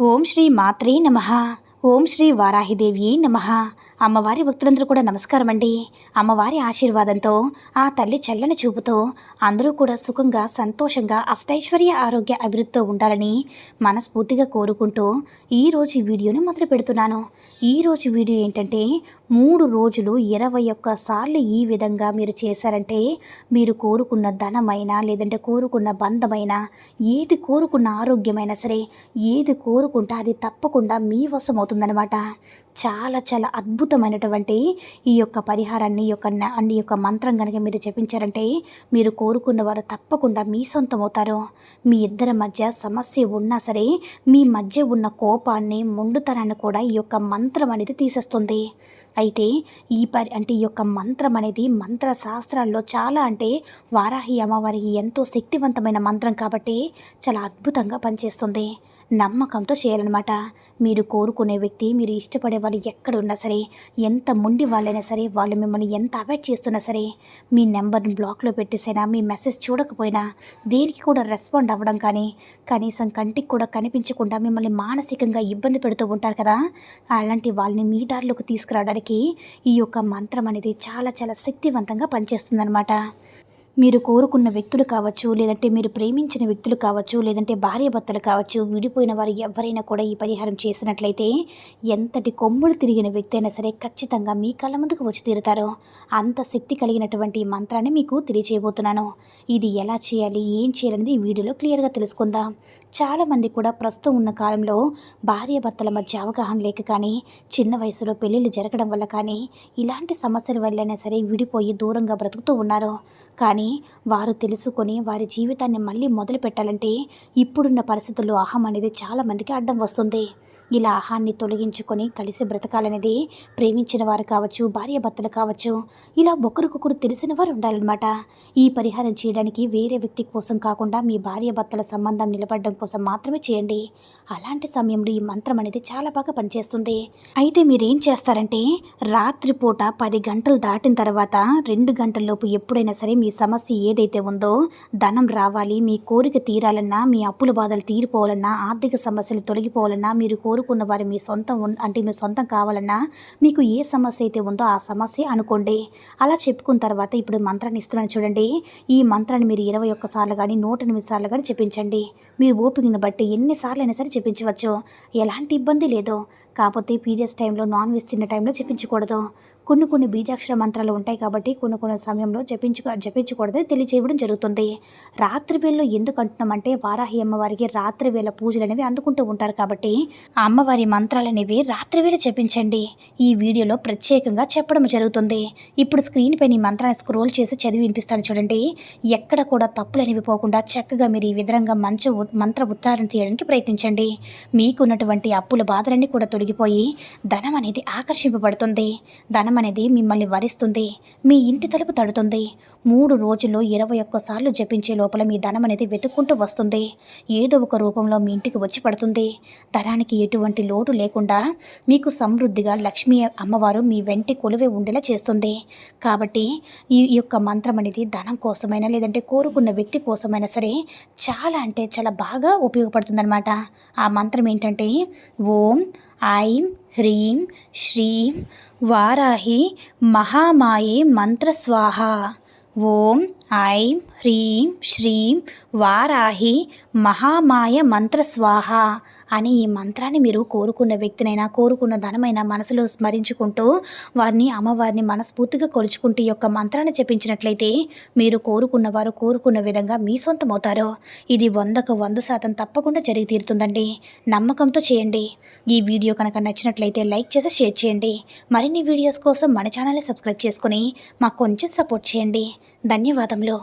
ఓం శ్రీ మాత్రే నమ ఓం శ్రీ వారాహిదేవి నమ అమ్మవారి భక్తులందరూ కూడా నమస్కారం అండి అమ్మవారి ఆశీర్వాదంతో ఆ తల్లి చల్లని చూపుతో అందరూ కూడా సుఖంగా సంతోషంగా అష్టైశ్వర్య ఆరోగ్య అభివృద్ధితో ఉండాలని మనస్ఫూర్తిగా కోరుకుంటూ ఈరోజు ఈ వీడియోని మొదలు పెడుతున్నాను. ఈరోజు వీడియో ఏంటంటే మూడు రోజులు ఇరవై ఒక్క సార్లు ఈ విధంగా మీరు చేశారంటే మీరు కోరుకున్న ధనమైనా లేదంటే కోరుకున్న బంధమైనా ఏది కోరుకున్న ఆరోగ్యమైనా సరే ఏది కోరుకుంటే అది తప్పకుండా మీ వశం అవుతుందన్నమాట చాలా చాలా అద్భుతమైనటువంటి ఈ యొక్క పరిహారాన్ని ఈ యొక్క అన్ని యొక్క మంత్రం కనుక మీరు జపించారంటే మీరు కోరుకున్న వారు తప్పకుండా మీ సొంతం అవుతారు మీ ఇద్దరి మధ్య సమస్య ఉన్నా సరే మీ మధ్య ఉన్న కోపాన్ని మొండుతనాన్ని కూడా ఈ యొక్క మంత్రం అనేది తీసేస్తుంది. అయితే ఈ పరి అంటే ఈ యొక్క మంత్రం అనేది మంత్ర శాస్త్రాల్లో చాలా అంటే వారాహి అమ్మవారికి ఎంతో శక్తివంతమైన మంత్రం కాబట్టి చాలా అద్భుతంగా పనిచేస్తుంది. నమ్మకంతో చేయాలన్నమాట. మీరు కోరుకునే వ్యక్తి మీరు ఇష్టపడే వాళ్ళు ఎక్కడున్నా సరే ఎంత మొండి వాళ్ళైనా సరే వాళ్ళు మిమ్మల్ని ఎంత అవాయిడ్ చేస్తున్నా సరే మీ నెంబర్ని బ్లాక్లో పెట్టేసైనా మీ మెసేజ్ చూడకపోయినా దేనికి కూడా రెస్పాండ్ అవ్వడం కానీ కనీసం కంటికి కూడా కనిపించకుండా మిమ్మల్ని మానసికంగా ఇబ్బంది పెడుతూ ఉంటారు కదా? అలాంటి వాళ్ళని మీ దారిలోకి తీసుకురావడానికి ఈ యొక్క మంత్రం అనేది చాలా చాలా శక్తివంతంగా పనిచేస్తుందన్నమాట. మీరు కోరుకున్న వ్యక్తులు కావచ్చు లేదంటే మీరు ప్రేమించిన వ్యక్తులు కావచ్చు లేదంటే భార్యాభర్తలు కావచ్చు విడిపోయిన వారు ఎవరైనా కూడా ఈ పరిహారం చేసినట్లయితే ఎంతటి కొమ్ములు తిరిగిన వ్యక్తి అయినా సరే ఖచ్చితంగా మీ కళ్ళ ముందుకు వచ్చి తీరుతారు. అంత శక్తి కలిగినటువంటి మంత్రాన్ని మీకు తెలియజేయబోతున్నాను ఇది ఎలా చేయాలి ఏం చేయాలనేది ఈ వీడియోలో క్లియర్గా తెలుసుకుందాం. చాలామంది కూడా ప్రస్తుతం ఉన్న కాలంలో భార్యాభర్తల మధ్య అవగాహన లేక కానీ చిన్న వయసులో పెళ్ళిళ్ళు జరగడం వల్ల కానీ ఇలాంటి సమస్యల వల్లైనా సరే విడిపోయి దూరంగా బ్రతుకుతూ ఉన్నారు. కానీ వారు తెలుసుకొని వారి జీవితాన్ని మళ్ళీ మొదలు పెట్టాలంటే ఇప్పుడున్న పరిస్థితుల్లో అహం అనేది చాలామందికి అడ్డం వస్తుంది. ఇలా అహాన్ని తొలగించుకొని కలిసి బ్రతకాలనేది ప్రేమించిన వారు కావచ్చు భార్యాభర్తలు కావచ్చు ఇలా ఒకరికొకరు తెలిసిన వారు ఉండాలన్నమాట. ఈ పరిహారం చేయడానికి వేరే వ్యక్తి కోసం కాకుండా మీ భార్యాభర్తల సంబంధం నిలబడడం కోసం మాత్రమే చేయండి. అలాంటి సమయంలో ఈ మంత్రం అనేది చాలా బాగా పనిచేస్తుంది. అయితే మీరేం చేస్తారంటే రాత్రిపూట పది గంటలు దాటిన తర్వాత రెండు గంటలలోపు ఎప్పుడైనా సరే మీ సమస్య ఏదైతే ఉందో ధనం రావాలి మీ కోరిక తీరాలన్నా మీ అప్పుల బాధలు తీరిపోవాలన్నా ఆర్థిక సమస్యలు తొలగిపోవాలన్నా మీరు కోరుకున్న వారి మీ సొంతం అంటే మీ సొంతం కావాలన్నా మీకు ఏ సమస్య అయితే ఉందో ఆ సమస్య అనుకోండి. అలా చెప్పుకున్న తర్వాత ఇప్పుడు మంత్రాన్ని ఇస్తున్నాను చూడండి. ఈ మంత్రాన్ని మీరు ఇరవై ఒక్కసార్లు కానీ నూట ఎనిమిది సార్లు కానీ చెప్పించండి. మీ ఓపికను బట్టి ఎన్నిసార్లు అయినా సరే చెప్పించవచ్చు. ఎలాంటి ఇబ్బంది లేదు. కాకపోతే పీరియడ్స్ టైంలో నాన్ వెజ్ తిన్న టైంలో చెప్పించకూడదు. కొన్ని కొన్ని బీజాక్షర మంత్రాలు ఉంటాయి కాబట్టి కొన్ని కొన్ని సమయంలో జపించుకో జపించకూడదని తెలియజేయడం జరుగుతుంది. రాత్రి వేళలో ఎందుకు అంటున్నామంటే వారాహి అమ్మవారికి రాత్రి వేళ పూజలు అనేవి అందుకుంటూ ఉంటారు కాబట్టి ఆ అమ్మవారి మంత్రాలు అనేవి రాత్రి వేళ చెప్పించండి ఈ వీడియోలో ప్రత్యేకంగా చెప్పడం జరుగుతుంది. ఇప్పుడు స్క్రీన్ పైన ఈ మంత్రాన్ని స్క్రోల్ చేసి చదివి వినిపిస్తాను చూడండి. ఎక్కడ కూడా తప్పులు అనేవి పోకుండా చక్కగా మీరు ఈ విధంగా మంచి మంత్ర ఉచ్చారణ చేయడానికి ప్రయత్నించండి. మీకున్నటువంటి అప్పుల బాధలన్నీ కూడా తొలగిపోయి ధనం అనేది ఆకర్షింపబడుతుంది. ధనం అనేది మిమ్మల్ని వరిస్తుంది. మీ ఇంటి తలుపు తడుతుంది. మూడు రోజుల్లో ఇరవై ఒక్కసార్లు జపించే లోపల మీ ధనం అనేది వెతుక్కుంటూ వస్తుంది. ఏదో ఒక రూపంలో మీ ఇంటికి వచ్చి పడుతుంది. ధనానికి ఎటువంటి లోటు లేకుండా మీకు సమృద్ధిగా లక్ష్మీ అమ్మవారు మీ వెంటి కొలువే ఉండేలా చేస్తుంది. కాబట్టి ఈ ఈ యొక్క మంత్రం అనేది ధనం కోసమైనా లేదంటే కోరుకున్న వ్యక్తి కోసమైనా సరే చాలా అంటే చాలా బాగా ఉపయోగపడుతుందన్నమాట. ఆ మంత్రం ఏంటంటే ఓం ఐం హ్రీం శ్రీం వారాహి మహామాయే మంత్రస్వాహ ఓం ఐం హ్రీం శ్రీం వారాహి మహామాయ మంత్రస్వాహ అని ఈ మంత్రాన్ని మీరు కోరుకున్న వ్యక్తినైనా కోరుకున్న ధనమైనా మనసులో స్మరించుకుంటూ వారిని అమ్మవారిని మనస్ఫూర్తిగా కొలుచుకుంటూ ఈ యొక్క మంత్రాన్ని చెప్పించినట్లయితే మీరు కోరుకున్న వారు కోరుకున్న విధంగా మీ సొంతమవుతారు. ఇది వందకు వంద శాతం తప్పకుండా జరిగి తీరుతుందండి. నమ్మకంతో చేయండి. ఈ వీడియో కనుక నచ్చినట్లయితే లైక్ చేసి షేర్ చేయండి. మరిన్ని వీడియోస్ కోసం మన ఛానల్ని సబ్స్క్రైబ్ చేసుకుని మాకు కొంచెం సపోర్ట్ చేయండి. ధన్యవాదములు.